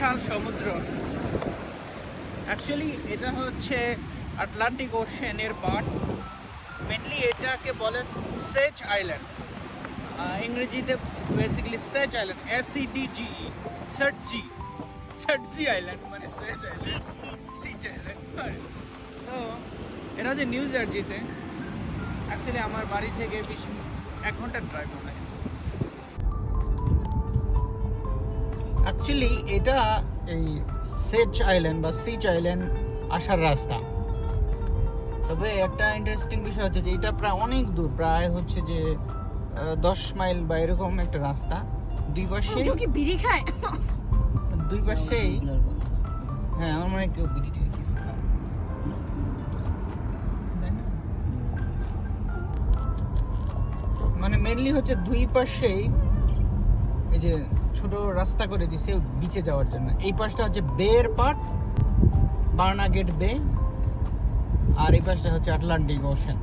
বিশাল সমুদ্র। অ্যাকচুয়ালি এটা হচ্ছে আটলান্টিক ওশেনের পার্ট মেনলি এটাকে বলে সেচ আইল্যান্ড ইংরেজিতে বেসিক্যালি সেচ island S C D G set G set G island মানে সেচ আইল্যান্ড সিচ আইল্যান্ড তো এটা হচ্ছে নিউ জার্জিতে অ্যাকচুয়ালি আমার বাড়ি থেকে বিশ এক ঘণ্টার ড্রাইভ হয় অ্যাকচুয়ালি এটা এই সেচ আইল্যান্ড বা সিচ আইল্যান্ড আসার রাস্তা। তবে একটা ইন্টারেস্টিং বিষয় হচ্ছে যে এটা প্রায় অনেক দূর প্রায় হচ্ছে যে দশ মাইল বা এরকম একটা রাস্তা। দুই পাশে কি বিড়ি খায়? দুই পাশেই হ্যাঁ আমার মনে হয় কেউ বিড়ি টিড়ি কিছু খায়। মানে মেনলি হচ্ছে দুই পাশেই এই যে ছোট রাস্তা করে দিছে বিচে যাওয়ার জন্য। এই পাশটা হচ্ছে বের পার্ট বার্নাগেট বে আর এই পাশটা হচ্ছে আটলান্টিক ওশেন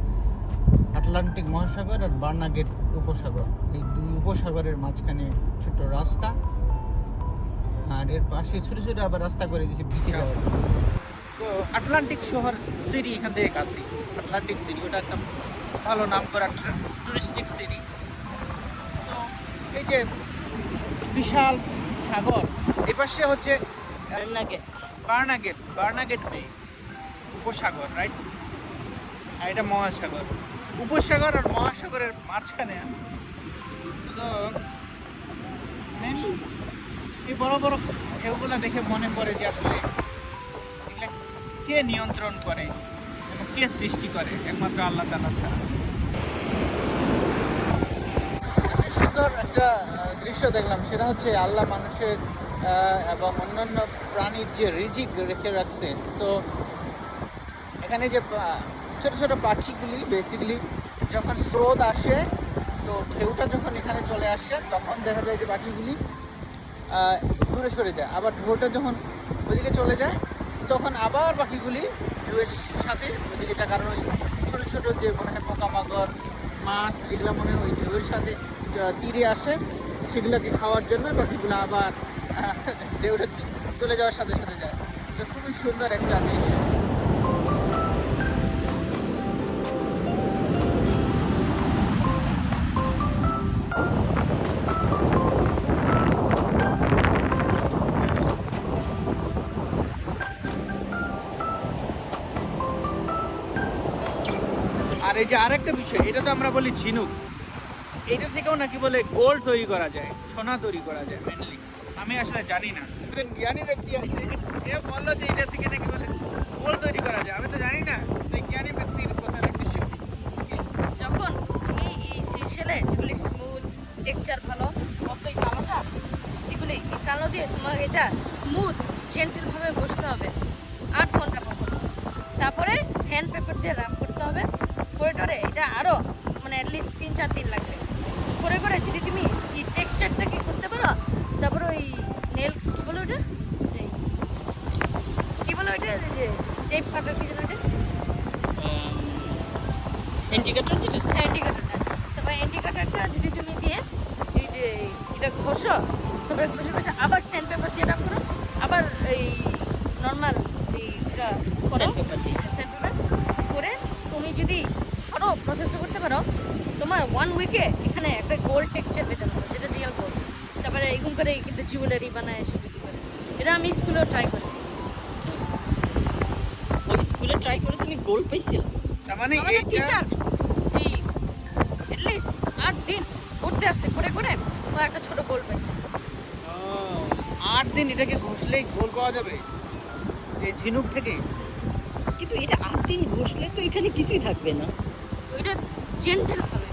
আটলান্টিক মহাসাগর আর বার্নাগেট উপসাগর এই দুই উপসাগরের মাঝখানে ছোট রাস্তা। আর এর পাশে ছোট ছোট আবার রাস্তা করে দিয়েছে বিচে যাওয়ার। তো আটলান্টিক শহর সিটি এখান থেকে কাছে। আটলান্টিক সিটি ওটা একটা ভালো নাম করা টুরিস্টিক সিটি তো এই যে বিশাল সাগর। এই পাশে হচ্ছে নাকি বার্নাগেট। বার্নাগেট বে উপসাগর রাইট আর এটা মহাসাগর। উপসাগর আর মহাসাগরের মাঝখানে তো এই বড় বড় ঢেউগুলো দেখে মনে পড়ে যে আসলে এগুলা কে নিয়ন্ত্রণ করে এবং কে সৃষ্টি করে একমাত্র আল্লাহ তালা ছাড়া। সুন্দর একটা দৃশ্য দেখলাম, সেটা হচ্ছে আল্লাহ মানুষের এবং অন্যান্য প্রাণীর যে রিজিক রেখে রাখছে। তো, এখানে যে ছোট ছোট পাখিগুলি বেসিক্যালি যখন স্রোত আসে, তো ঢেউটা যখন এখানে চলে আসে, তখন দেখা যায় যে পাখিগুলি দূরে সরে যায়। আবার ঢেউটা যখন ওইদিকে চলে যায়, তখন আবার পাখিগুলি ঢেউয়ের সাথে ওইদিকে যায়। কারণ ওই ছোটো ছোটো যে মনে হয় পোকামাকড় মাছ, এগুলো মনে হয় ঢেউয়ের সাথে তীরে আসে, সেগুলোকে খাওয়ার জন্য পাখিগুলো আবার ঢেউটা চলে যাওয়ার সাথে সাথে যায়। খুবই সুন্দর একটা দৃশ্য। এই যে আরেকটা বিষয়, এটা তো আমরা বলি ঝিনুক। এটা থেকেও নাকি বলে গোল্ড তৈরি করা যায় সোনা তৈরি করা যায় মেনলি আমি আসলে জানি না। জ্ঞানী ব্যক্তি আছে এ বলল যে এটা থেকে নাকি বলে গোল্ড তৈরি করা যায়। আমি তো জানি না তো জ্ঞানী ব্যক্তির কথা একটা সত্যি যখন তুমি এই সিশেলে এগুলি স্মুথ টেক্সচার ভালো অবশ্যই কালোটা এগুলি এই কালো দিয়ে তোমার এটা স্মুথ জেন্টেল ভাবে বসতে হবে। আট ঘণ্টা পর তারপরে স্যান্ড পেপার দিয়ে রাব করতে হবে। করে টরে এটা আরও মানে অ্যাটলিস্ট তিন চার দিন লাগবে। করে করে যদি তুমি এই টেক্সচারটাকে করতে পারো তারপরে ওই নেল কী বলো ওটা? এই, কী বলো ওইটা যে টেপ কাটার কি যেন ওটা? ইন্ডিকেটর যেটা? ইন্ডিকেটরটা তারপর ইন্ডিকেটরটা যদি তুমি দিয়ে এই যে এটা ঘষো তারপরে ঘষে ঘষে আবার স্যান্ড পেপার দিয়ে রাখ করো আবার এই নর্মাল এই দিয়ে। স্যান্ড পেপার করে তুমি যদি আরও প্রসেস করতে পারো। তোমার ওয়ান উইকে এখানে একটা গোল্ড টেক্সচার পেতে পারো যেটা রিয়েল গোল্ড তারপরে এরকম করে কিন্তু জুয়েলারি বানায় এসে বিক্রি করে। এটা আমি স্কুলেও ট্রাই করছি। ওই স্কুলে ট্রাই করে তুমি গোল্ড পাইছিল? তার মানে টিচার এই অ্যাটলিস্ট আট দিন করতে আসছে করে করে ও একটা ছোট গোল পাইছে। ও, আট দিন এটাকে ঘষলেই গোল পাওয়া যাবে? এই ঝিনুক থেকে? কিন্তু এটা আট দিন বসলে তো এখানে কিছুই থাকবে না। ওইটা জেন্টেল হবে।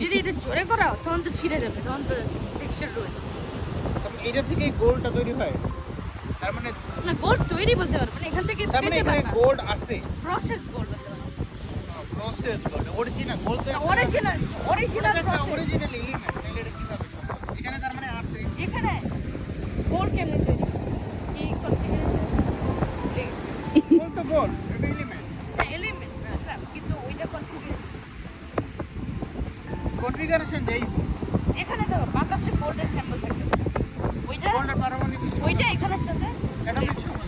যদি এটা জোরে করাও তখন তো ছিঁড়ে যাবে তখন তো টেক্সচার রয়ে তারপরে এইটা থেকে গোলটা তৈরি হয়। তার মানে না গোল্ড তৈরি বলতে পারব না এখান থেকে তার মানে এখানে গোল্ড আছে। প্রসেস গোল্ড বলতে পারব process gold original gold original original process original element তাহলে এটা কীভাবে এখানে তার মানে আছে যেখানে গোল্ড কেমনে তৈরি? কি কনফিগারেশন প্লেস গোল্ড তো এটা এলিমেন্ট এলিমেন্ট কনফিগারেশন যেই যেখানে দেখো বাতাসে বোল্টের স্যাম্পল থাকে ওইটা বোল্টের পারমাণবিক ওইটা এখানে সাথে। এটা মিক্স হবে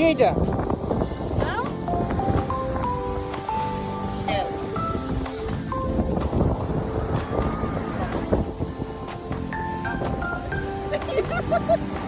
কি Não?